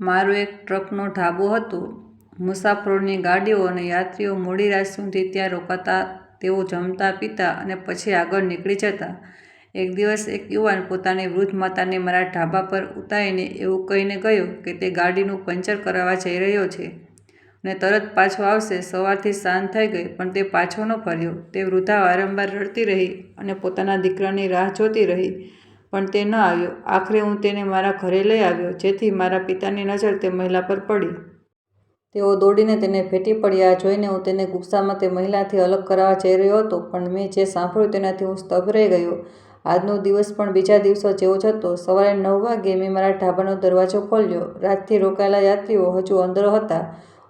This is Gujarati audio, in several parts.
મારો એક ટ્રકનો ઢાબો હતો. મુસાફરોની ગાડીઓ અને યાત્રીઓ મોડી રાત સુધી ત્યાં રોકાતા, તેઓ જમતા, પીતા અને પછી આગળ નીકળી જતા. એક દિવસ એક યુવાન પોતાની વૃદ્ધ માતાને મારા ઢાબા પર ઉતારીને એવું કહીને ગયો કે તે ગાડીનું પંચર કરાવવા જઈ રહ્યો છે અને તરત પાછો આવશે. સવારથી સાંજ થઈ ગઈ, પણ તે પાછો ન ફર્યો. તે વૃદ્ધા વારંવાર રડતી રહી અને પોતાના દીકરાની રાહ જોતી રહી પણ તે ન આવ્યો. આખરે હું તેને મારા ઘરે લઈ આવ્યો, જેથી મારા પિતાની નજર તે મહિલા પર પડી. તેઓ દોડીને તેને ભેટી પડ્યા. જોઈને હું તેને ગુસ્સામાં તે મહિલાથી અલગ કરાવવા જઈ રહ્યો હતો, પણ મેં જે સાંભળ્યું તેનાથી હું સ્તબ્ધ રહી ગયો. આજનો દિવસ પણ બીજા દિવસો જેવો જ હતો. સવારે નવ વાગ્યે મેં મારા ઢાબાનો દરવાજો ખોલ્યો. રાતથી રોકાયેલા યાત્રીઓ હજુ અંદર હતા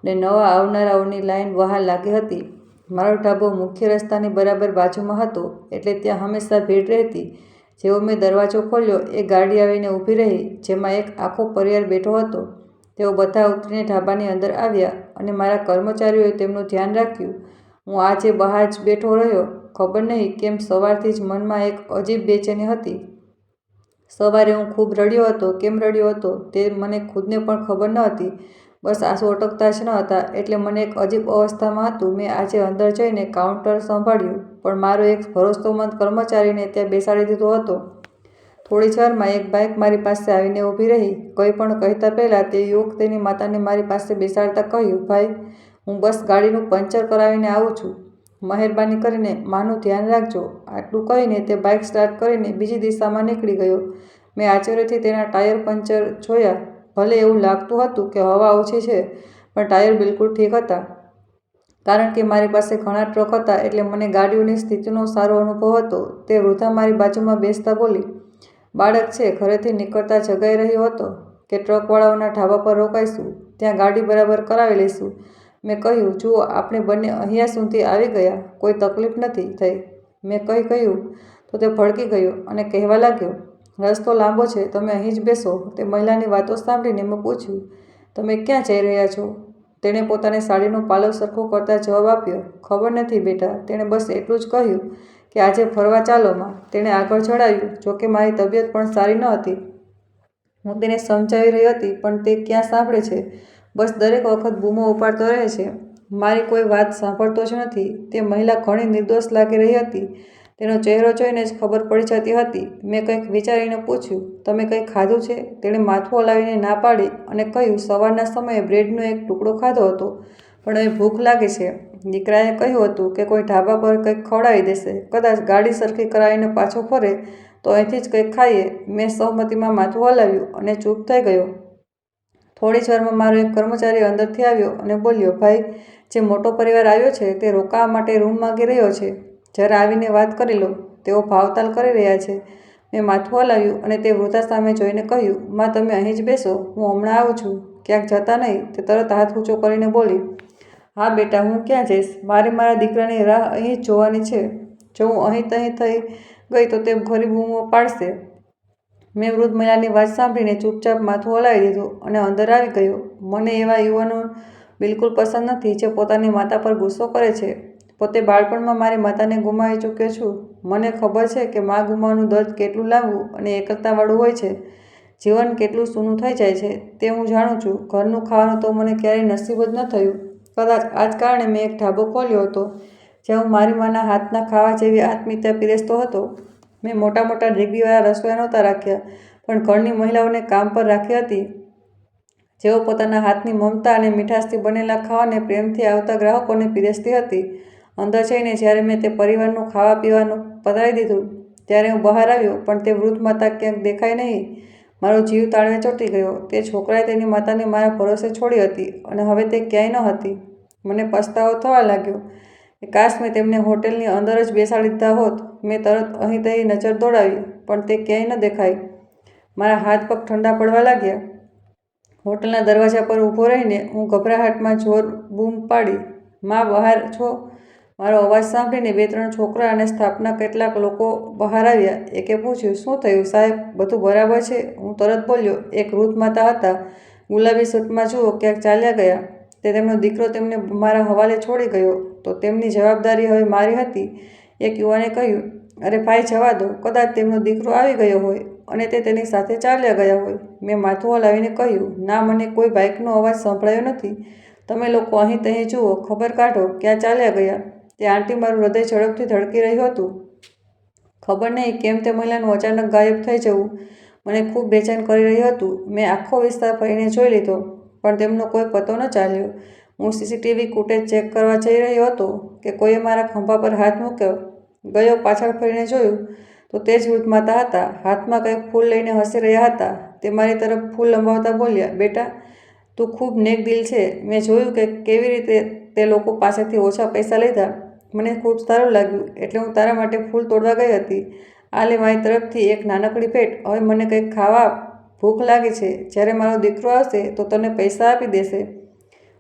અને નવા આવનારાઓની લાઈન બહાર લાગી હતી. મારો ઢાબો મુખ્ય રસ્તાની બરાબર બાજુમાં હતો, એટલે ત્યાં હંમેશા ભીડ રહેતી. જેવો મેં દરવાજો ખોલ્યો, એ ગાડી આવીને ઊભી રહી, જેમાં એક આખો પરિવાર બેઠો હતો. તેઓ બધા ઉતરીને ઢાબાની અંદર આવ્યા અને મારા કર્મચારીઓએ તેમનું ધ્યાન રાખ્યું. હું આજે બહાર જ બેઠો રહ્યો. ખબર નહીં કેમ સવારથી જ મનમાં એક અજીબ બેચેની હતી. સવારે હું ખૂબ રડ્યો હતો. કેમ રડ્યો હતો તે મને ખુદને પણ ખબર ન હતી. બસ આંસુ અટકતા જ ન હતા એટલે મને એક અજીબ અવસ્થામાં હતું. મેં આજે અંદર જઈને કાઉન્ટર સંભાળ્યું પણ મારો એક ભરોસોમંદ કર્મચારીને ત્યાં બેસાડી દીધો હતો. થોડી જ વારમાં એક બાઇક મારી પાસે આવીને ઊભી રહી. કંઈ પણ કહેતા પહેલાં તે યુવક તેની માતાને મારી પાસે બેસાડતા કહ્યું, ભાઈ, હું બસ ગાડીનું પંચર કરાવીને આવું છું. મહેરબાની કરીને માનું ધ્યાન રાખજો. આટલું કહીને તે બાઇક સ્ટાર્ટ કરીને બીજી દિશામાં નીકળી ગયો. મેં આશ્ચર્યથી તેના ટાયર પંચર જોયા. ભલે એવું લાગતું હતું કે હવા ઓછી છે પણ ટાયર બિલકુલ ઠીક હતા. કારણ કે મારી પાસે ઘણા ટ્રક હતા એટલે મને ગાડીઓની સ્થિતિનો સારો અનુભવ હતો. તે વૃદ્ધા મારી બાજુમાં બેસતા બોલી, બાળક છે. ઘરેથી નીકળતા જગાઈ રહ્યો હતો કે ટ્રકવાળાઓના ઢાબા પર રોકાઈશું. ત્યાં ગાડી બરાબર કરાવી લઈશું. મેં કહ્યું, જુઓ આપણે બંને અહીંયા સુધી આવી ગયા. કોઈ તકલીફ નથી થઈ. મેં કંઈ કહ્યું તો તે ભડકી ગયો અને કહેવા લાગ્યો, રસ્તો લાંબો છે. તમે અહીં જ બેસો. તે મહિલાની વાતો સાંભળીને મેં પૂછ્યું, તમે ક્યાં જઈ રહ્યા છો? તેણે પોતાની સાડીનો પાલવ સરખો કરતા જવાબ આપ્યો, ખબર નથી બેટા. તેણે બસ એટલું જ કહ્યું કે આજે ફરવા ચાલોમાં તેણે આગળ જણાવ્યું, જોકે મારી તબિયત પણ સારી ન હતી. હું તેને સમજાવી રહી હતી પણ તે ક્યાં સાંભળે છે. બસ દરેક વખત બૂમો ઉપાડતો રહે છે. મારી કોઈ વાત સાંભળતો જ નથી. તે મહિલા ઘણી નિર્દોષ લાગી રહી હતી. તેનો ચહેરો જોઈને જ ખબર પડી જતી હતી. મેં કંઈક વિચારીને પૂછ્યું, તમે કંઈ ખાધું છે? તેણે માથું હલાવીને ના પાડી અને કહ્યું, સવારના સમયે બ્રેડનો એક ટુકડો ખાધો હતો પણ હવે ભૂખ લાગે છે. દીકરાએ કહ્યું હતું કે કોઈ ઢાબા પર કંઈક ખવડાવી દેશે. કદાચ ગાડી સરખી કરાવીને પાછો ફરે તો અહીંથી જ કંઈક ખાઈએ. મેં સહમતીમાં માથું હલાવ્યું અને ચૂપ થઈ ગયો. થોડી જ વારમાં મારો એક કર્મચારી અંદરથી આવ્યો અને બોલ્યો, ભાઈ, જે મોટો પરિવાર આવ્યો છે તે રોકાવા માટે રૂમ માંગી રહ્યો છે. જરા આવીને વાત કરી લો. તેઓ ભાવતાલ કરી રહ્યા છે. મેં માથું હલાવ્યું અને તે વૃદ્ધા સામે જોઈને કહ્યું, માં, તમે અહીં જ બેસો. હું હમણાં આવું છું. ક્યાંક જતા નહીં. તે તરત હાથ ઊંચો કરીને બોલી, હા બેટા, હું ક્યાં જઈશ? મારે મારા દીકરાની રાહ અહીં જ જોવાની છે. જો હું અહીં-તહીં થઈ ગઈ તો તે ઘરી બૂમો પાડશે. મેં વૃદ્ધ મહિલાની વાત સાંભળીને ચૂપચાપ માથું હલાવી દીધું અને અંદર આવી ગયો. મને એવા યુવાનો બિલકુલ પસંદ નથી જે પોતાની માતા પર ગુસ્સો કરે છે. પોતે બાળપણમાં મારી માતાને ગુમાવી ચૂક્યો છું. મને ખબર છે કે માં ગુમાવાનું દર્દ કેટલું લાંબુ અને એકલતાવાળું હોય છે. જીવન કેટલું સૂનું થઈ જાય છે તે હું જાણું છું. ઘરનું ખાવાનું તો મને ક્યારેય નસીબ જ ન થયું. કદાચ આ જ કારણે મેં એક ઢાબો ખોલ્યો હતો, જ્યાં હું મારી માના હાથના ખાવા જેવી આત્મીયતા પીરસતો હતો. મેં મોટા-મોટા ડિગ્રીવાળા રસોઈયા નહોતા રાખ્યા, પણ ઘરની મહિલાઓને કામ પર રાખી હતી જેઓ પોતાના હાથની મમતા અને મીઠાશથી બનેલા ખાવાને પ્રેમથી આવતા ગ્રાહકોને પીરસતી હતી. અંદર જઈને જ્યારે મેં તે પરિવારનું ખાવા-પીવાનું પતાવી દીધું ત્યારે હું બહાર આવ્યો પણ તે વૃદ્ધ માતા ક્યાંક દેખાય નહીં. મારો જીવ તાળવે ચોંટી ગયો. તે છોકરાએ તેની માતાને મારા ભરોસે છોડી હતી અને હવે તે ક્યાંય ન હતી. મને પસ્તાવો થવા લાગ્યો કે કાશ મેં તેમને હોટેલની અંદર જ બેસાડી દીધા હોત. મેં તરત અહીં-તહીં નજર દોડાવી પણ તે ક્યાંય ન દેખાઈ. મારા હાથ-પગ ઠંડા પડવા લાગ્યા. હોટલના દરવાજા પર ઊભો રહીને હું ગભરાહટમાં જોર બૂમ પાડી, માં, બહાર છો? મારો અવાજ સાંભળીને બે-ત્રણ છોકરા અને સ્થાપના કેટલાક લોકો બહાર આવ્યા. એકે પૂછ્યું, શું થયું, સાહેબ? બધું બરાબર છે? હું તરત બોલ્યો, એક વૃદ્ધ માતા હતા. ગુલાબી સૂટમાં જુઓ ક્યાંક ચાલ્યા ગયા. તે તેમનો દીકરો તેમને મારા હવાલે છોડી ગયો તો તેમની જવાબદારી હવે મારી હતી. એક યુવાને કહ્યું, અરે ભાઈ, જવા દો. કદાચ તેમનો દીકરો આવી ગયો હોય અને તે તેની સાથે ચાલ્યા ગયા હોય મેં માથું હલાવીને કહ્યું ના મને કોઈ બાઇકનો અવાજ સંભળાયો નથી તમે લોકો અહીં તહીં જુઓ ખબર કાઢો ક્યાં ચાલ્યા ગયા તે આંટી મારું હૃદય ઝડપથી ધડકી રહ્યું હતું. ખબર નહીં કેમ તે મહિલાનું અચાનક ગાયબ થઈ જવું મને ખૂબ બેચેન કરી રહ્યું હતું. મેં આખો વિસ્તાર ફરીને જોઈ લીધો, પણ તેમનો કોઈ પતો ન ચાલ્યો. હું સીસીટીવી ફૂટેજ ચેક કરવા જઈ રહ્યો હતો કે કોઈએ મારા ખંભા પર હાથ મૂક્યો. ગયો પાછળ ફરીને જોયું તો તે જ વૃદ્ધ માતા હતા. હાથમાં કંઈક ફૂલ લઈને હસી રહ્યા હતા. તે મારી તરફ ફૂલ લંબાવતા બોલ્યા, બેટા, તું ખૂબ નેક દિલ છે. મેં જોયું કે કેવી રીતે તે લોકો પાસેથી ઓછા પૈસા લીધા. મને ખૂબ સારું લાગ્યું એટલે હું તારા માટે ફૂલ તોડવા ગઈ હતી. આ લે મારી તરફથી એક નાનકડી ભેટ. હવે મને કંઈક ખાવા ભૂખ લાગી છે. જ્યારે મારો દીકરો આવશે તો તને પૈસા આપી દેશે.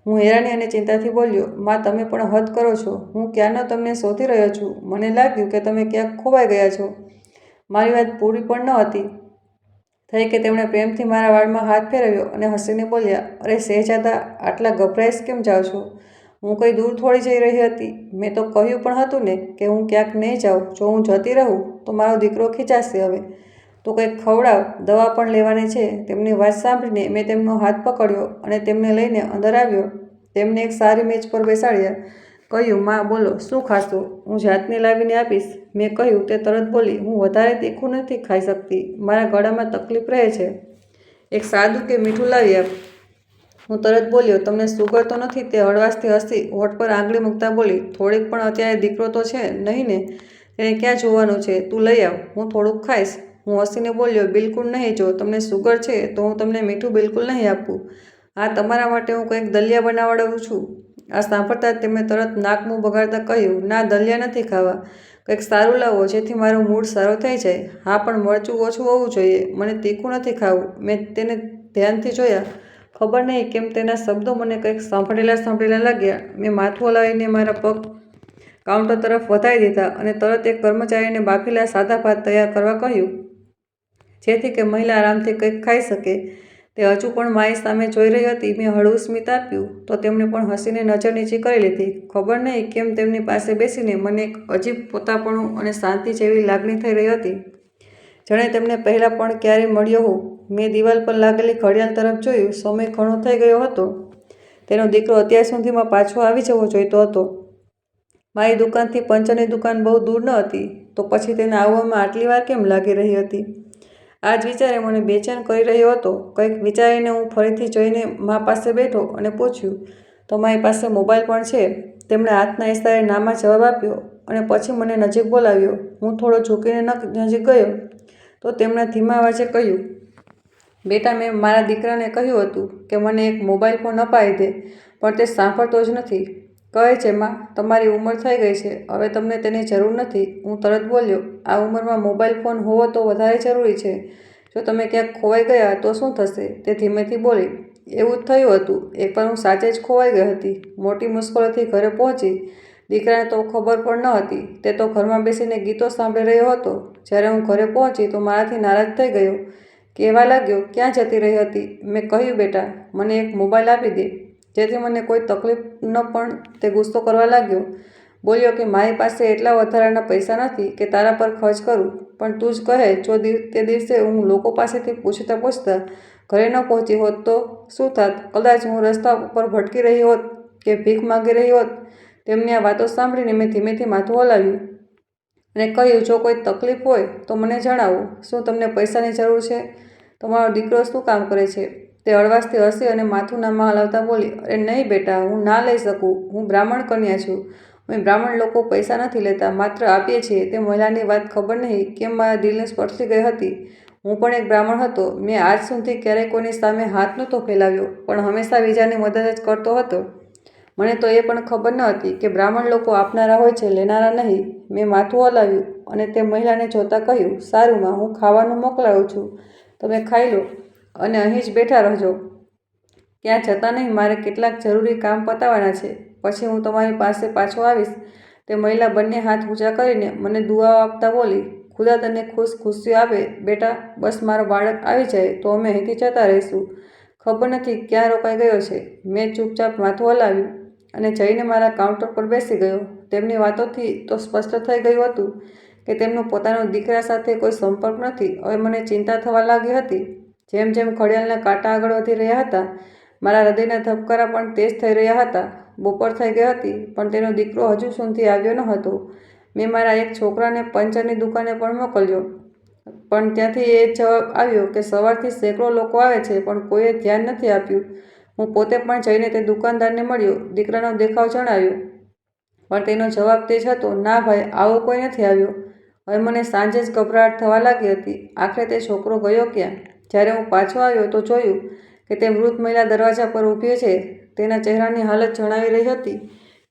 હું હેરાની અને ચિંતાથી બોલ્યો, માં, તમે પણ હદ કરો છો. હું ક્યાંનો તમને શોધી રહ્યો છું? મને લાગ્યું કે તમે ક્યાંક ખોવાઈ ગયા છો. મારી વાત પૂરી પણ ન હતી. થઈ કે તેમણે પ્રેમથી મારા વાળમાં હાથ ફેરવ્યો અને હસીને બોલ્યા, અરે, શહેજાદા, આટલા ગભરાઈશ કેમ જાઓ છો? હું કંઈ દૂર થોડી જઈ રહી હતી. મેં તો કહ્યું પણ હતું ને કે હું ક્યાંક નહીં જાઉં. જો હું જતી રહું, તો મારો દીકરો ખીચાશે હવે. તો કંઈક ખવડાવ, દવા પણ લેવાની છે. તેમની વાત સાંભળીને મેં તેમનો હાથ પકડ્યો અને તેમને લઈને અંદર આવ્યો. તેમને એક સારી મેચ પર બેસાડ્યા. કહ્યું, માં, બોલો, શું ખાશો? હું જાતને લાવીને આપીશ. મેં કહ્યું, તે તરત બોલી, હું વધારે તીખું નથી ખાઈ શકતી. મારા ગળામાં તકલીફ રહે છે. એક સાદું કે મીઠું લાવી આપ. હું તરત બોલ્યો, તમને સુગર તો નથી, તે હળવાશથી હસી, હોઠ પર આંગળી મૂકતા બોલી, થોડીક પણ અત્યારે દીકરો તો છે, નહીં ને? તેને ક્યાં જોવાનું છે? તું લઈ આવ, હું થોડુંક ખાઈશ. હું હસીને બોલ્યો, બિલકુલ નહીં, જો તમને સુગર છે, તો હું તમને મીઠું બિલકુલ નહીં આપું. આ તમારા માટે હું કંઈક દલિયા બનાવડાવું છું. આ સાંભળતા જ તેમણે તરત નાકમું બગાડતા કહ્યું, ના, દલિયા નથી ખાવા. કંઈક સારું લાવો, જેથી મારો મૂડ સારો થઈ જાય. હા, પણ મરચું ઓછું હોવું જોઈએ. મને તીખું નથી ખાવું. મેં તેને ધ્યાનથી જોયા. ખબર નહીં કેમ તેના શબ્દો મને કંઈક સાંભળેલા સાંભળેલા લાગ્યા. મેં માથું હલાવીને મારા પગ કાઉન્ટર તરફ વધારી દીધા અને તરત એક કર્મચારીને બાફેલા સાદા ભાત તૈયાર કરવા કહ્યું. જેથી કે મહિલા આરામથી કંઈક ખાઈ શકે. તે હજુ પણ મારી સામે જોઈ રહી હતી. મેં હળવું સ્મિત આપ્યું. તો તેમણે પણ હસીને નજર નીચી કરી લીધી. ખબર નહીં કેમ તેમની પાસે બેસીને મને એક અજીબ પોતાપણું અને શાંતિ જેવી લાગણી થઈ રહી હતી. જાણે તેમને પહેલાં પણ ક્યારેય મળ્યો હોઉં. મેં દિવાલ પર લાગેલી ઘડિયાળ તરફ જોયું, સમય ઘણો થઈ ગયો હતો. તેનો દીકરો અત્યાર સુધીમાં પાછો આવી જવો જોઈતો હતો. મારી દુકાનથી પંચરની દુકાન બહુ દૂર ન હતી, તો પછી તેને આવવામાં આટલી વાર કેમ લાગી રહી હતી? આ જ વિચારે મને બેચેન કરી રહ્યો હતો. કંઈક વિચારીને હું ફરીથી જઈને મા પાસે બેઠો અને પૂછ્યું, તો મારી પાસે મોબાઈલ પણ છે? તેમણે હાથના ઇશારે નામાં જવાબ આપ્યો અને પછી મને નજીક બોલાવ્યો. હું થોડો ઝૂકીને નજીક ગયો. તો તેમણે ધીમા અવાજે કહ્યું બેટા મેં મારા દીકરાને કહ્યું હતું કે મને એક મોબાઈલ ફોન અપાવી દે, પણ તે સાંભળતો જ નથી. કહે છે, માં, તમારી ઉંમર થઈ ગઈ છે. હવે તમને તેની જરૂર નથી. હું તરત બોલ્યો, આ ઉંમરમાં મોબાઈલ ફોન હોવો તો વધારે જરૂરી છે. જો તમે ક્યાંક ખોવાઈ ગયા તો શું થશે? તે ધીમેથી બોલી, એવું જ થયું હતું. એકવાર હું સાચે જ ખોવાઈ ગઈ હતી. મોટી મુશ્કેલીથી ઘરે પહોંચી. દીકરાને તો ખબર પણ ન હતી. તે તો ઘરમાં બેસીને ગીતો સાંભળી રહ્યો હતો. જ્યારે હું ઘરે પહોંચી તો મારાથી નારાજ થઈ ગયો. કહેવા લાગ્યો, ક્યાં જતી રહી હતી? મેં કહ્યું, બેટા, મને એક મોબાઈલ આપી દે. જેથી મને કોઈ તકલીફ ન પણ તે ગુસ્સો કરવા લાગ્યો. બોલ્યો કે, મારી પાસે એટલા વધારાના પૈસા નથી કે તારા પર ખર્ચ કરું, પણ તું જ કહે, જો તે દિવસે હું લોકો પાસેથી પૂછતા પૂછતા ઘરે ન પહોંચી હોત તો શું થાત? કદાચ હું રસ્તા ઉપર ભટકી રહી હોત કે ભીખ માગી રહી હોત? તેમની આ વાતો સાંભળીને મેં ધીમેથી માથું હલાવ્યું અને કહ્યું, જો કોઈ તકલીફ હોય તો મને જણાવો, શું તમને પૈસાની જરૂર છે? તમારો દીકરો શું કામ કરે છે? તે હળવાશથી હસી અને માથું નામાં હલાવતા બોલી, અરે નહીં બેટા, હું ના લઈ શકું. હું બ્રાહ્મણ કન્યા છું. અમે બ્રાહ્મણ લોકો પૈસા નથી લેતા. માત્ર આપીએ છીએ. તે મહિલાની વાત ખબર નહીં કેમ મારા દિલને સ્પર્શી ગઈ હતી. હું પણ એક બ્રાહ્મણ હતો. મેં આજ સુધી ક્યારેય કોઈની સામે હાથ નહોતો ફેલાવ્યો, પણ હંમેશા બીજાની મદદ જ કરતો હતો. મને તો એ પણ ખબર ન હતી કે બ્રાહ્મણ લોકો આપનારા હોય છે, લેનારા નહીં. મેં માથું હલાવ્યું અને તે મહિલાને જોતાં કહ્યું સારું માં હું ખાવાનું મોકલાવું છું. તમે ખાઈ લો અને અહીં જ બેઠા રહેજો. ક્યાં જતા નહીં, મારે કેટલાક જરૂરી કામ પતાવવાના છે. પછી હું તમારી પાસે પાછો આવીશ. તે મહિલા બંને હાથ ઊંચા કરીને મને દુઆઓ આપતા બોલી, ખુદા તને ખુશ ખુશીઓ આપે, બેટા, બસ મારો બાળક આવી જાય તો અમે અહીંથી જતા રહીશું. ખબર નથી ક્યાં રોકાઈ ગયો છે. મેં ચૂપચાપ માથું હલાવ્યું અને જઈને મારા કાઉન્ટર પર બેસી ગયો. તેમની વાતોથી તો સ્પષ્ટ થઈ ગયું હતું. કે તેમનો પોતાનો દીકરા સાથે કોઈ સંપર્ક નથી. હવે મને ચિંતા થવા લાગી હતી. જેમ જેમ ઘડિયાળના કાંટા આગળ વધી રહ્યા હતા, મારા હૃદયના ધબકારા પણ તેજ થઈ રહ્યા હતા. બપોર થઈ ગઈ હતી, પણ તેનો દીકરો હજુ સુધી આવ્યો ન હતો મેં મારા એક છોકરાને પંચરની દુકાને પણ મોકલ્યો. પણ ત્યાંથી એ જવાબ આવ્યો કે સવારથી સેંકડો લોકો આવે છે, પણ કોઈએ ધ્યાન નથી આપ્યું. હું પોતે પણ જઈને તે દુકાનદારને મળ્યો, દીકરાનો દેખાવ જણાવ્યો. પણ તેનો જવાબ તે જ હતો, ના ભાઈ, આવો કોઈ નથી આવ્યો. હવે મને સાંજે જ ગભરાટ થવા લાગી હતી. આખરે તે છોકરો ગયો ક્યાં? જ્યારે હું પાછો આવ્યો તો જોયું કે તે મૃત મહિલા દરવાજા પર ઊભી છે. તેના ચહેરાની હાલત જણાવી રહી હતી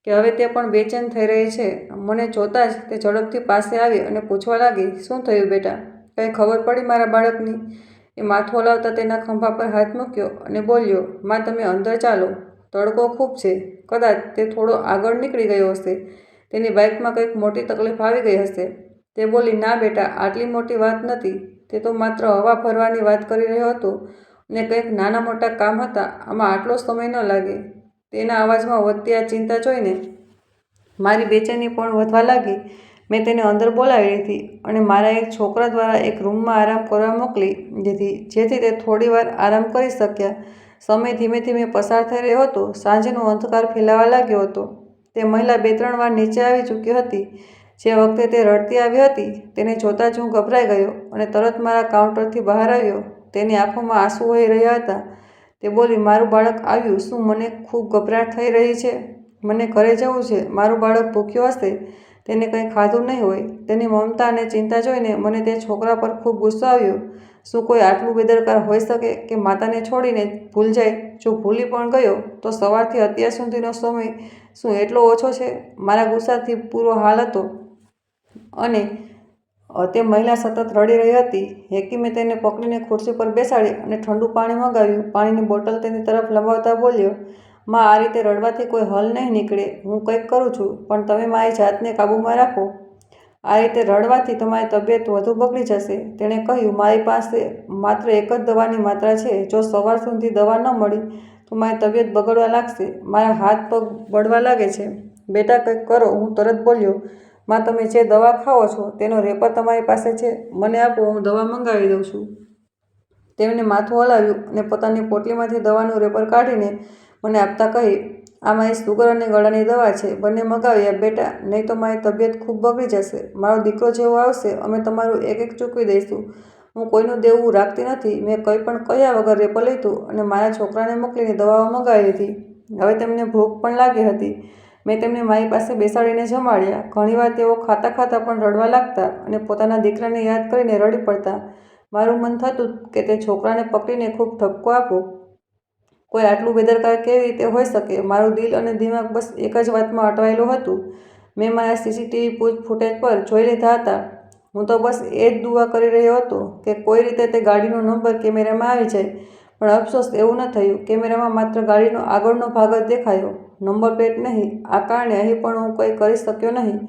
કે હવે તે પણ બેચેન થઈ રહી છે. મને જોતાં જ તે ઝડપથી પાસે આવી અને પૂછવા લાગી, શું થયું બેટા? કંઈ ખબર પડી મારા બાળકની? એ માથું હલાવતા તેના ખંભા પર હાથ મૂક્યો અને બોલ્યો, માં, તમે અંદર ચાલો. તડકો ખૂબ છે. કદાચ તે થોડો આગળ નીકળી ગયો હશે. તેની બાઇકમાં કંઈક મોટી તકલીફ આવી ગઈ હશે. તે બોલી, ના બેટા, આટલી મોટી વાત નથી. તે તો માત્ર હવા ભરવાની વાત કરી રહ્યો હતો અને કંઈક નાના મોટા કામ હતા. આમાં આટલો સમય ન લાગે. તેના અવાજમાં વધતી આ ચિંતા જોઈને મારી બેચેની પણ વધવા લાગી. મેં તેને અંદર બોલાવી હતી અને મારા એક છોકરા દ્વારા એક રૂમમાં આરામ કરવા મોકલી દીધી, જેથી તે થોડીવાર આરામ કરી શક્યા. સમય ધીમે ધીમે પસાર થઈ રહ્યો હતો. સાંજનો અંધકાર ફેલાવા લાગ્યો હતો. તે મહિલા બે ત્રણ વાર નીચે આવી ચૂકી હતી. જે વખતે તે રડતી આવી હતી, તેને જોતાં જ હું ગભરાઈ ગયો અને તરત મારા કાઉન્ટરથી બહાર આવ્યો. તેની આંખોમાં આંસુ વહી રહ્યા હતા. તે બોલી, મારું બાળક આવ્યું, શું મને ખૂબ ગભરાટ થઈ રહી છે? મને ઘરે જવું છે. મારું બાળક ભૂખ્યું હશે. તેને કંઈ ખાધું નહીં હોય. તેની મમતા અને ચિંતા જોઈને મને તે છોકરા પર ખૂબ ગુસ્સો આવ્યો. શું કોઈ આટલું બેદરકાર હોઈ શકે કે માતાને છોડીને ભૂલ જાય? જો ભૂલી પણ ગયો, તો સવારથી અત્યાર સુધીનો સમય શું એટલો ઓછો છે? મારા ગુસ્સાથી પૂરો હાલ હતો. અને તે મહિલા સતત રડી રહી હતી. હેકીમે તેને પકડીને ખુરશી પર બેસાડી અને ઠંડુ પાણી મંગાવ્યું. પાણીની બોટલ તેની તરફ લંબાવતા બોલ્યો, માં, આ રીતે રડવાથી કોઈ હલ નહીં નીકળે. હું કંઈક કરું છું, પણ તમે મારી જાતને કાબૂમાં રાખો. આ રીતે રડવાથી તમારી તબિયત વધુ બગડી જશે. તેણે કહ્યું, મારી પાસે માત્ર એક જ દવાની માત્રા છે. જો સવાર સુધી દવા ન મળી, તો મારી તબિયત બગડવા લાગશે. મારા હાથ પગ બળવા લાગે છે. બેટા, કંઈક કરો. હું તરત બોલ્યો માં તમે જે દવા ખાઓ છો, તેનો રેપર તમારી પાસે છે? મને આપો, હું દવા મંગાવી દઉં છું. તેમણે માથું હલાવ્યું અને પોતાની પોટલીમાંથી દવાનું રેપર કાઢીને મને આપતા કહી, આ મારી સુગર અને ગળાની દવા છે, બંને મગાવ્યા બેટા, નહીં તો મારી તબિયત ખૂબ બગડી જશે. મારો દીકરો જેવો આવશે, અમે તમારું એક એક ચૂકવી દઈશું. હું કોઈનું દેવું રાખતી નથી. મેં કંઈ પણ કહ્યા વગર રેપર લીધું અને મારા છોકરાને મોકલીને દવાઓ મંગાવી હતી હવે તેમને ભૂખ પણ લાગી હતી. મેં તેમને મારી પાસે બેસાડીને જમાડ્યા. ઘણીવાર તેઓ ખાતા ખાતા પણ રડવા લાગતા અને પોતાના દીકરાને યાદ કરીને રડી પડતા. મારું મન થતું કે તે છોકરાને પકડીને ખૂબ ઠપકો આપું. કોઈ આટલું બેદરકાર કેવી રીતે હોઈ શકે? મારું દિલ અને દિમાગ બસ એક જ વાતમાં અટવાયેલું હતું. મેં મારા સીસીટીવી પૂછ ફૂટેજ પર જોઈ લીધા હતા. હું તો બસ એ જ દુઆ કરી રહ્યો હતો કે કોઈ રીતે તે ગાડીનો નંબર કેમેરામાં આવી જાય. પણ અફસોસ એવું ન થયું. કેમેરામાં માત્ર ગાડીનો આગળનો ભાગ જ દેખાયો. નંબર પ્લેટ નહીં. આ કારણે અહીં પણ હું કંઈ કરી શક્યો નહીં.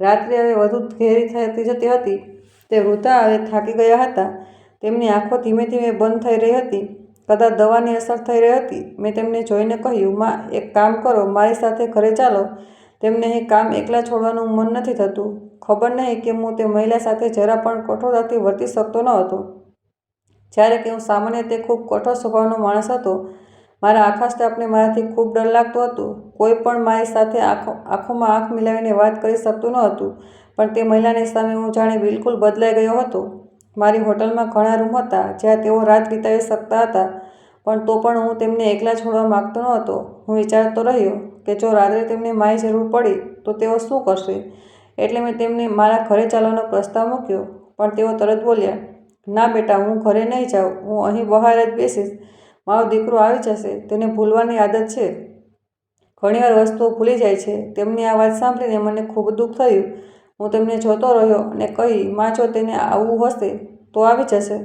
રાત્રે હવે વધુ ઘેરી થતી જતી હતી. તે વૃદ્ધા હવે થાકી ગયા હતા. તેમની આંખો ધીમે ધીમે બંધ થઈ રહી હતી. કદાચ દવાની અસર થઈ રહી હતી. મેં તેમને જોઈને કહ્યું, માં, એક કામ કરો, મારી સાથે ઘરે ચાલો. તેમને અહીં કામ એકલા છોડવાનું મન નથી થતું. ખબર નહીં કે હું તે મહિલા સાથે જરા પણ કઠોરતાથી વર્તી શકતો ન હતો. જ્યારે કે હું સામાન્ય તે ખૂબ કઠોર સ્વભાવનો માણસ હતો મારા આખા સ્ટાફને મારાથી ખૂબ ડર લાગતો હતો. કોઈ પણ મારી સાથે આંખો, આંખોમાં આંખ મિલાવીને વાત કરી શકતું ન હતું, પણ તે મહિલાની સામે હું જાણે બિલકુલ બદલાઈ ગયો હતો. મારી હોટલમાં ઘણા રૂમ હતા જ્યાં તેઓ રાત વિતાવી શકતા હતા, પણ તો પણ હું તેમને એકલા છોડવા માગતો ન હતો. હું વિચારતો રહ્યો કે જો રાત્રે તેમને મારી જરૂર પડી, તો તેઓ શું કરશે? એટલે મેં તેમને મારા ઘરે ચાલવાનો પ્રસ્તાવ મૂક્યો, પણ તેઓ તરત બોલ્યા, ના બેટા, હું ઘરે નહીં જાઉં. હું અહીં બહાર જ બેસીશ. મારો દીકરો આવી જશે, તેને ભૂલવાની આદત છે. ઘણીવાર વસ્તુઓ ભૂલી જાય છે. તેમની આ વાત સાંભળીને મને ખૂબ દુઃખ થયું. હું તેમને જોતો રહ્યો અને કહી, માં, જો તેને આવવું હશે, તો આવી જશે.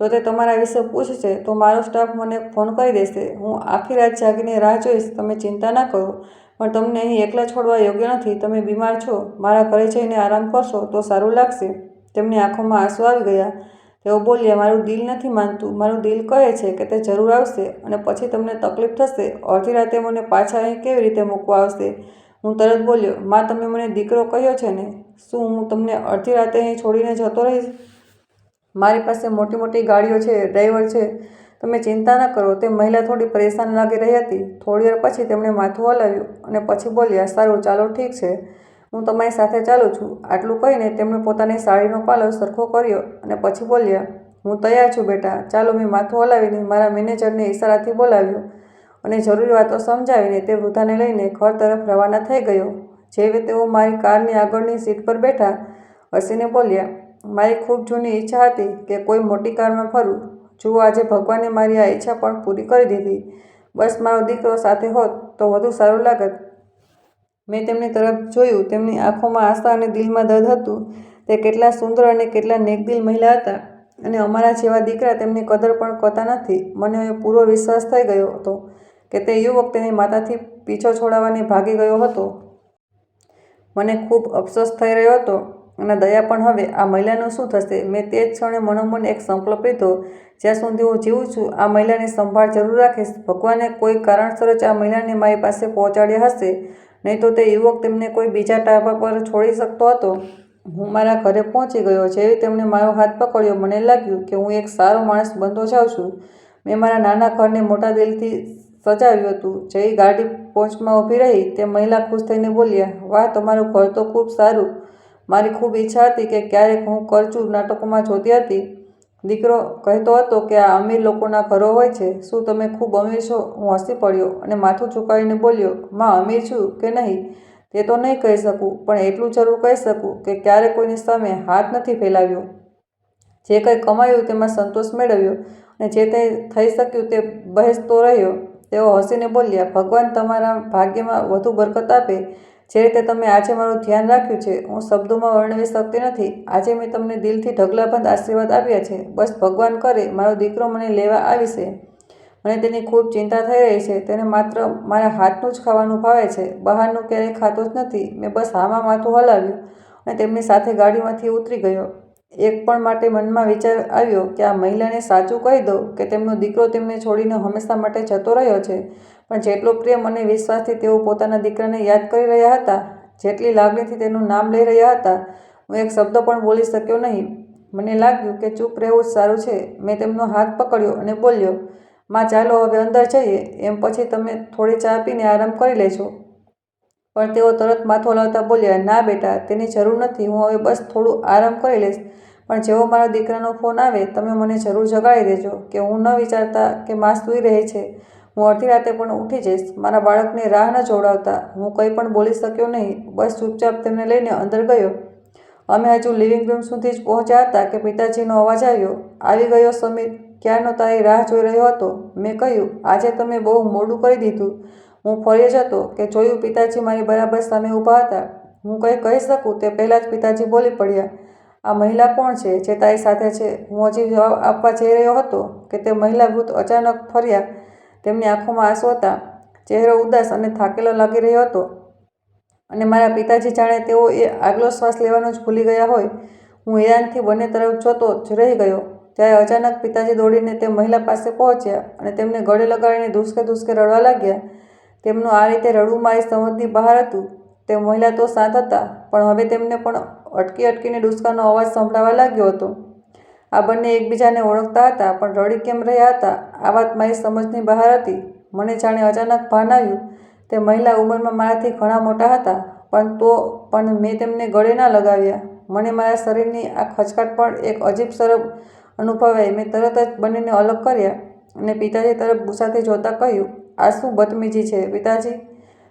જો તે તમારા વિશે પૂછશે, તો મારો સ્ટાફ મને ફોન કરી દેશે. હું આખી રાત જાગીને રાહ જોઈશ. તમે ચિંતા ના કરો. પણ તમને અહીં એકલા છોડવા યોગ્ય નથી. તમે બીમાર છો. મારા ઘરે જઈને આરામ કરશો તો સારું લાગશે. તેમની આંખોમાં આંસુ આવી ગયા. તેઓ બોલ્યા, મારું દિલ નથી માનતું. મારું દિલ કહે છે કે તે જરૂર આવશે અને પછી તમને તકલીફ થશે. અડધી રાતે મને પાછા અહીં કેવી રીતે મૂકવા આવશે? હું તરત બોલ્યો, માં, તમે મને દીકરો કહ્યો છે ને, શું હું તમને અડધી રાતે અહીં છોડીને જતો રહીશ? મારી પાસે મોટી મોટી ગાડીઓ છે, ડ્રાઈવર છે. તમે ચિંતા ન કરો, તે મહિલા થોડી પરેશાન લાગી રહી હતી. થોડી વાર પછી તેમણે માથું હલાવ્યું અને પછી બોલ્યા, સારું, ચાલો ઠીક છે. હું તમારી સાથે ચાલું છું. આટલું કહીને તેમણે પોતાની સાડીનો પાલો સરખો કર્યો અને પછી બોલ્યા, હું તૈયાર છું બેટા. ચાલો મેં માથું હલાવીને મારા મેનેજરને ઈશારાથી બોલાવ્યો અને જરૂરી વાતો સમજાવીને તે વૃદ્ધાને લઈને ઘર તરફ રવાના થઈ ગયો. જેવી તેઓ મારી કારની આગળની સીટ પર બેઠા હસીને બોલ્યા, મારી ખૂબ જૂની ઈચ્છા હતી કે કોઈ મોટી કારમાં ફરું. જુઓ, આજે ભગવાને મારી આ ઈચ્છા પણ પૂરી કરી દીધી. બસ, મારો દીકરો સાથે હોત તો વધુ સારું લાગત. મેં તેમની તરફ જોયું, તેમની આંખોમાં આશા અને દિલમાં દર્દ હતું. તે કેટલા સુંદર અને કેટલા નેકદિલ મહિલા હતા અને અમારા જેવા દીકરા તેમની કદર પણ કરતા નથી. મને પૂરો વિશ્વાસ થઈ ગયો હતો કે તે યુવક તેની માતાથી પીછો છોડાવવાની ભાગી ગયો હતો. મને ખૂબ અફસોસ થઈ રહ્યો હતો અને દયા પણ હવે આ મહિલાનું શું થશે? મેં તે જ ક્ષણે મનોમન એક સંકલ્પ લીધો, જ્યાં સુધી હું જીવું છું, આ મહિલાની સંભાળ જરૂર રાખીશ. ભગવાને કોઈ કારણસર જ આ મહિલાને મારી પાસે પહોંચાડ્યા હશે. નહીં તો તે યુવક તેમને કોઈ બીજા ટાબા પર છોડી શકતો હતો. હું મારા ઘરે પહોંચી ગયો. જેવી તેમણે મારો હાથ પકડ્યો, મને લાગ્યું કે હું એક સારો માણસ બનતો જાઉં છું. મેં મારા નાના ઘરને મોટા દિલથી સજાવ્યું હતું. જેવી ગાડી પહોંચમાં ઊભી રહી, તે મહિલા ખુશ થઈને બોલ્યા, વાહ, તમારું ઘર તો ખૂબ સારું. મારી ખૂબ ઈચ્છા હતી કે ક્યારેક હું કરચું નાટકોમાં જોતી હતી. દીકરો કહેતો હતો કે આ અમીર લોકોના ઘરો હોય છે, શું તમે ખૂબ અમીર છો? હું હસી પડ્યો અને માથું ચૂકાવીને બોલ્યો, માં, અમીર છું કે નહીં? તે તો નહીં કહી શકું, પણ એટલું જરૂર કહી શકું કે ક્યારે કોઈની સામે હાથ નથી ફેલાવ્યો. જે કંઈ કમાયું તેમાં સંતોષ મેળવ્યો અને જે તે થઈ શક્યું તે બહેસતો રહ્યો. તેઓ હસીને બોલ્યા, ભગવાન તમારા ભાગ્યમાં વધુ બરકત આપે જે રીતે તમે આજે મારું ધ્યાન રાખ્યું છે, હું શબ્દોમાં વર્ણવી શકતી નથી. આજે મેં તમને દિલથી ઢગલાબંધ આશીર્વાદ આપ્યા છે. બસ ભગવાન કરે, મારો દીકરો મને લેવા આવીશે. મને તેની ખૂબ ચિંતા થઈ રહી છે. તેને માત્ર મારા હાથનું જ ખાવાનું ભાવે છે. બહારનું ક્યારેય ખાતો જ નથી. મેં બસ હામાં માથું હલાવ્યું અને તેમની સાથે ગાડીમાંથી ઉતરી ગયો. એક પણ માટે મનમાં વિચાર આવ્યો કે આ મહિલાને સાચું કહી દઉં કે તેમનો દીકરો તેમને છોડીને હંમેશા માટે જતો રહ્યો છે. પણ જેટલો પ્રેમ અને વિશ્વાસથી તેઓ પોતાના દીકરાને યાદ કરી રહ્યા હતા, જેટલી લાગણીથી તેનું નામ લઈ રહ્યા હતા, હું એક શબ્દ પણ બોલી શક્યો નહીં. મને લાગ્યું કે ચૂપ રહેવું જ સારું છે. મેં તેમનો હાથ પકડ્યો અને બોલ્યો, માં ચાલો હવે અંદર જઈએ. એમ પછી તમે થોડી ચા પીને આરામ કરી લેજો. પણ તેઓ તરત માથો હલાવતા બોલ્યા, ના બેટા, તેની જરૂર નથી, હું હવે બસ થોડું આરામ કરી લઈશ. પણ જેવો મારા દીકરાનો ફોન આવે, તમે મને જરૂર જગાડી દેજો, કે હું ન વિચારતા કે માં સૂઈ રહી છે. હું અડધી રાતે પણ ઉઠી જઈશ. મારા બાળકને રાહ ન જોડાવતા. હું કંઈ પણ બોલી શક્યો નહીં. બસ ચૂપચાપ તેમને લઈને અંદર ગયો. અમે હજુ લિવિંગ રૂમ સુધી જ પહોંચ્યા હતા કે પિતાજીનો અવાજ આવ્યો. આવી ગયો સમીર. ક્યારનો તારી રાહ જોઈ રહ્યો હતો? મેં કહ્યું, આજે તમે બહુ મોડું કરી દીધું. હું ફરી જ હતો કે જોયું પિતાજી મારી બરાબર સામે ઊભા હતા. હું કંઈ કહી શકું તે પહેલાં જ પિતાજી બોલી પડ્યા, આ મહિલા કોણ છે જે તારી સાથે છે? હું હજી જવાબ આપવા જઈ રહ્યો હતો કે તે મહિલા વૃદ્ધ અચાનક ફર્યા, તેમની આંખોમાં આંસુ હતા, ચહેરો ઉદાસ અને થાકેલો લાગી રહ્યો હતો. અને મારા પિતાજી જાણે તેઓ એ આગલો શ્વાસ લેવાનું જ ભૂલી ગયા હોય. હું હેરાનથી બંને તરફ જોતો જ રહી ગયો ત્યારે અચાનક પિતાજી દોડીને તે મહિલા પાસે પહોંચ્યા અને તેમને ગળે લગાડીને ધુસકે ધુસકે રડવા લાગ્યા. તેમનું આ રીતે રડવું મારી સમજની બહાર હતું. તે મહિલા તો શાંત હતા, પણ હવે તેમને પણ અટકી અટકીને ડુસકાનો અવાજ સંભળાવા લાગ્યો હતો. આ બંને એકબીજાને ઓળખતા હતા, પણ રડી કેમ રહ્યા હતા, આ વાત મારી સમજની બહાર હતી. મને જાણે અચાનક ભાન આવ્યું. તે મહિલા ઉંમરમાં મારાથી ઘણા મોટા હતા, પણ તો પણ મેં તેમને ગળે ના લગાવ્યા. મને મારા શરીરની આ ખચકાટ પણ એક અજીબ સરબ અનુભવાઈ મેં તરત જ બંનેને અલગ કર્યા અને પિતાજી તરફ ગુસ્સાથી જોતા કહ્યું આ શું બદમીજી છે, પિતાજી?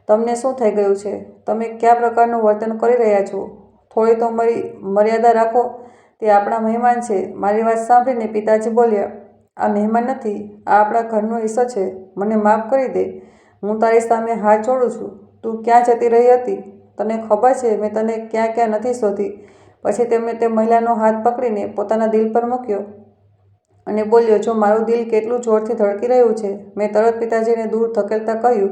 તમને શું થઈ ગયું છે? તમે કયા પ્રકારનું વર્તન કરી રહ્યા છો? થોડી તો મારી, મર્યાદા રાખો. તે આપણા મહેમાન છે. મારી વાત સાંભળીને પિતાજી બોલ્યા, આ મહેમાન નથી, આ આપણા ઘરનો હિસ્સો છે. મને માફ કરી દે. હું તારી સામે હાથ જોડું છું. તું ક્યાં જતી રહી હતી? તને ખબર છે, મેં તને ક્યાં ક્યાં નથી શોધી. પછી તેમણે તે મહિલાનો હાથ પકડીને પોતાના દિલ પર મૂક્યો. અને બોલ્યો, જો મારું દિલ કેટલું જોરથી ધડકી રહ્યું છે, મેં તરત પિતાજીને દૂર ધકેલતા કહ્યું,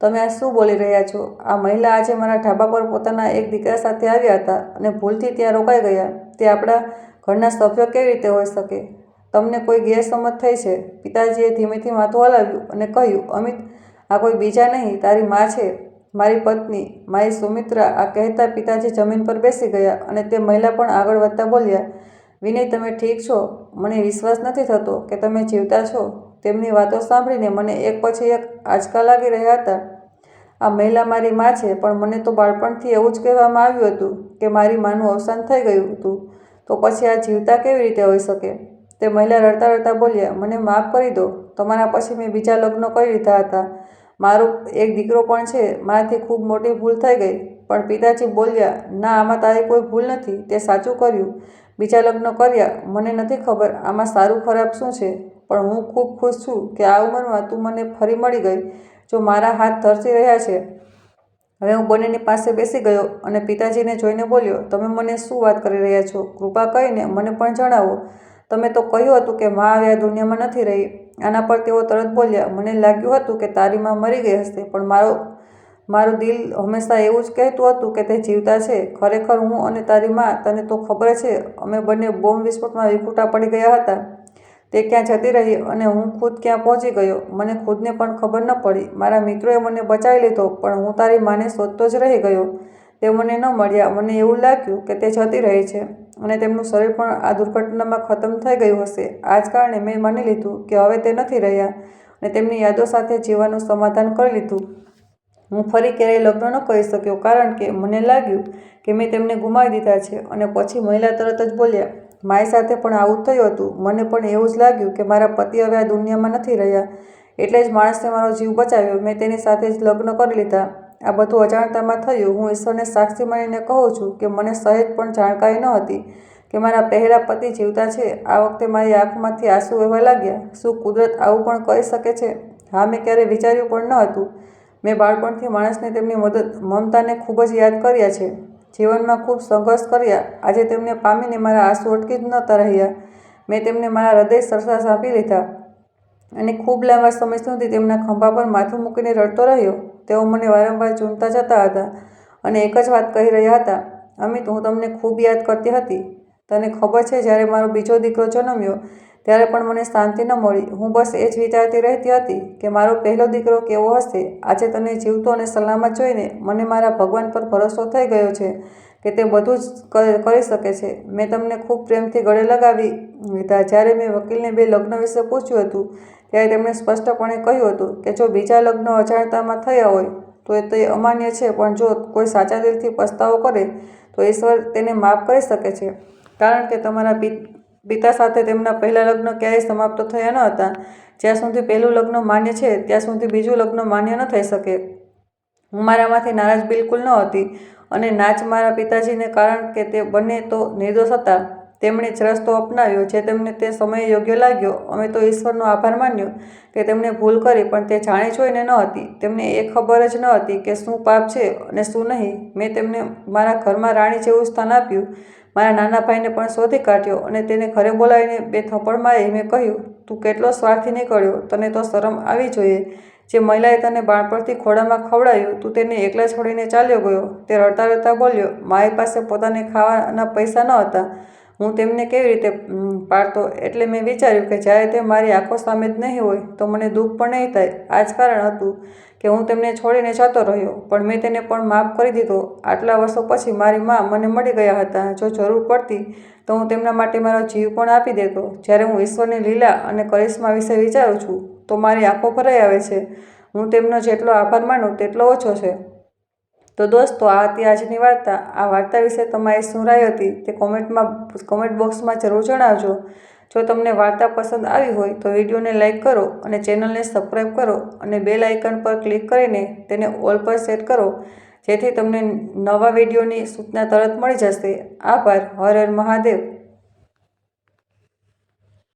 તમે આ શું બોલી રહ્યા છો? આ મહિલા આજે મારા ઢાબા પર પોતાના એક દીકરા સાથે આવ્યા હતા અને ભૂલથી ત્યાં રોકાઈ ગયા. તે આપણા ઘરના સભ્યો કેવી રીતે હોઈ શકે? તમને કોઈ ગેરસમજ થઈ છે? પિતાજીએ ધીમેથી માથું હલાવ્યું અને કહ્યું, અમિત, આ કોઈ બીજા નહીં, તારી મા છે. મારી પત્ની, મારી સુમિત્રા આ કહેતા પિતાજી જમીન પર બેસી ગયા અને તે મહિલા પણ આગળ વધતા બોલ્યા વિનય, તમે ઠીક છો? મને વિશ્વાસ નથી થતો કે તમે જીવતા છો. તેમની વાતો સાંભળીને મને એક પછી એક આંચકા લાગી રહ્યા હતા. આ મહિલા મારી માં છે, પણ મને તો બાળપણથી એવું જ કહેવામાં આવ્યું હતું કે મારી માનું અવસાન થઈ ગયું હતું. તો પછી આ જીવતા કેવી રીતે હોઈ શકે? તે મહિલા રડતા રડતા બોલ્યા, મને માફ કરી દો. તમારા પછી મેં બીજા લગ્ન કરી લીધા હતા. મારો એક દીકરો પણ છે, મારાથી ખૂબ મોટી ભૂલ થઈ ગઈ. પણ પિતાજી બોલ્યા, ના, આમાં તારી કોઈ ભૂલ નથી. તે સાચું કર્યું. બીજા લગ્ન કર્યા, મને નથી ખબર આમાં સારું ખરાબ શું છે, પણ હું ખૂબ ખુશ છું કે આ ઉંમરમાં તું મને ફરી મળી ગઈ, જો મારા હાથ ધરસી રહ્યા છે. હવે હું બંનેની પાસે બેસી ગયો અને પિતાજીને જોઈને બોલ્યો, તમે મને શું વાત કરી રહ્યા છો? કૃપા કરીને મને પણ જણાવો. તમે તો કહ્યું હતું કે મા આવ્યા દુનિયામાં નથી રહી. આના પર તેઓ તરત બોલ્યા, મને લાગ્યું હતું કે તારી માં મરી ગઈ હશે, પણ મારો મારું દિલ હંમેશા એવું જ કહેતું હતું કે તે જીવતા છે. ખરેખર હું અને તારી માં, તને તો ખબર છે, અમે બંને બોમ્બ વિસ્ફોટમાં વિખૂટા પડી ગયા હતા. તે ક્યાં જતી રહી અને હું ખુદ ક્યાં પહોંચી ગયો? મને ખુદને પણ ખબર ન પડી. મારા મિત્રોએ મને બચાવી લીધો, પણ હું તારી માને શોધતો જ રહી ગયો. તે મને ન મળ્યા. મને એવું લાગ્યું કે તે જતી રહી છે અને તેમનું શરીર પણ આ દુર્ઘટનામાં ખતમ થઈ ગયું હશે. આ જ કારણે મેં માની લીધું કે હવે તે નથી રહ્યા અને તેમની યાદો સાથે જીવવાનું સમાધાન કરી લીધું. હું ફરી ક્યારેય લગ્ન ન કરી શક્યો કારણ કે મને લાગ્યું કે મેં તેમને ગુમાવી દીધા છે અને પછી મહિલા તરત જ બોલ્યા, મારી સાથે પણ આવું થયું હતું. મને પણ એવું જ લાગ્યું કે મારા પતિ હવે આ દુનિયામાં નથી રહ્યા. એટલે જ માણસને મારો જીવ બચાવ્યો. મેં તેની સાથે જ લગ્ન કરી લીધા. આ બધું અજાણતામાં થયું. હું ઈશ્વરને સાક્ષી માનીને કહું છું કે મને સહેજ પણ જાણકારી ન હતી કે મારા પહેલા પતિ જીવતા છે. આ વખતે મારી આંખમાંથી આંસુ વહેવા લાગ્યા. શું કુદરત આવું પણ કરી શકે છે? હા, મેં ક્યારેય વિચાર્યું પણ ન હતું. મેં બાળપણથી માણસને તેમની મદદ, મમતાને ખૂબ જ યાદ કર્યા છે. જીવનમાં ખૂબ સંઘર્ષ કર્યા. આજે તેમને પામીને મારા આંસુ અટકી જ નહોતા રહ્યા. મેં તેમને મારા હૃદય સરસાસ આપી લીધા અને ખૂબ લાંબા સમય સુધી તેમના ખંભા પર માથું મૂકીને રડતો રહ્યો. તેઓ મને વારંવાર ચૂંટતા જતા હતા અને એક જ વાત કહી રહ્યા હતા, અમિત, હું તમને ખૂબ યાદ કરતી હતી. તને ખબર છે, જ્યારે મારો બીજો દીકરો જન્મ્યો ત્યારે પણ મને શાંતિ ન મળી. હું બસ એ જ વિચારતી રહેતી હતી કે મારો પહેલો દીકરો કેવો હશે? આજે તને જીવતો અને સલામત જોઈને મને મારા ભગવાન પર ભરોસો થઈ ગયો છે કે તે બધું જ કરી શકે છે. મેં તમને ખૂબ પ્રેમથી ગળે લગાવી લીધા. જ્યારે મેં વકીલને બે લગ્ન વિશે પૂછ્યું હતું, ત્યારે તેમણે સ્પષ્ટપણે કહ્યું હતું કે જો બીજા લગ્ન અજાણતામાં થયા હોય, તો એ તે અમાન્ય છે. પણ જો કોઈ સાચા દિલથી પસ્તાવો કરે, તો ઈશ્વર તેને માફ કરી શકે છે. કારણ કે તમારા પિતા સાથે તેમના પહેલાં લગ્ન ક્યારેય સમાપ્ત થયા ન હતા. જ્યાં સુધી પહેલું લગ્ન માન્ય છે, ત્યાં સુધી બીજું લગ્ન માન્ય ન થઈ શકે. હું મારામાંથી નારાજ બિલકુલ ન હતી અને નાચ મારા પિતાજીને કારણ કે તે બંને તો નિર્દોષ હતા. તેમણે જ રસ્તો અપનાવ્યો, જે તેમને તે સમયે યોગ્ય લાગ્યો. અમે તો ઈશ્વરનો આભાર માન્યો કે તેમણે ભૂલ કરી, પણ તે જાણી જોઈને ન હતી. તેમને એ ખબર જ ન હતી કે શું પાપ છે અને શું નહીં. મેં તેમને મારા ઘરમાં રાણી જેવું સ્થાન આપ્યું. મારા નાના ભાઈને પણ શોધી કાઢ્યો અને તેને ઘરે બોલાવીને બે થપ્પડ મારી મેં કહ્યું, તું કેટલો સ્વાર્થી નીકળ્યો, તને તો શરમ આવી જોઈએ. જે મહિલાએ તને બાળપણથી ખોળામાં ખવડાવ્યું, તું તેને એકલા છોડીને ચાલ્યો ગયો. તે રડતા રડતા બોલ્યો, મારી પાસે પોતાને ખાવાના પૈસા ન હતા. હું તેમને કેવી રીતે પાડતો? એટલે મેં વિચાર્યું કે જ્યારે તે મારી આંખો સામે જ નહીં હોય, તો મને દુઃખ પણ નહીં થાય. આ જ કારણ હતું કે હું તેમને છોડીને જતો રહ્યો, પણ મેં તેને પણ માફ કરી દીધો. આટલા વર્ષો પછી મારી મા મને મળી ગયા હતા. જો જરૂર પડતી, તો હું તેમના માટે મારો જીવ પણ આપી દેતો. જ્યારે હું ઈશ્વરની લીલા અને કરિશ્મા વિશે વિચારું છું, તો મારી આંખો ભરાઈ આવે છે. હું તેમનો જેટલો આભાર માનું, તેટલો ઓછો છે. તો દોસ્તો, આ હતી આજની વાર્તા. આ વાર્તા વિશે તમારી શું રાય હતી તે કોમેન્ટમાં, કોમેન્ટ બોક્સમાં જરૂર જણાવજો. જો તમને વાર્તા પસંદ આવી હોય તો વિડીયોને લાઇક કરો અને ચેનલને સબસ્ક્રાઈબ કરો અને બેલ આઇકન પર ક્લિક કરીને તેને ઓલ પર સેટ કરો, જેથી તમને નવા વિડીયોની સૂચના તરત મળી જશે. આભાર, હર હર મહાદેવ.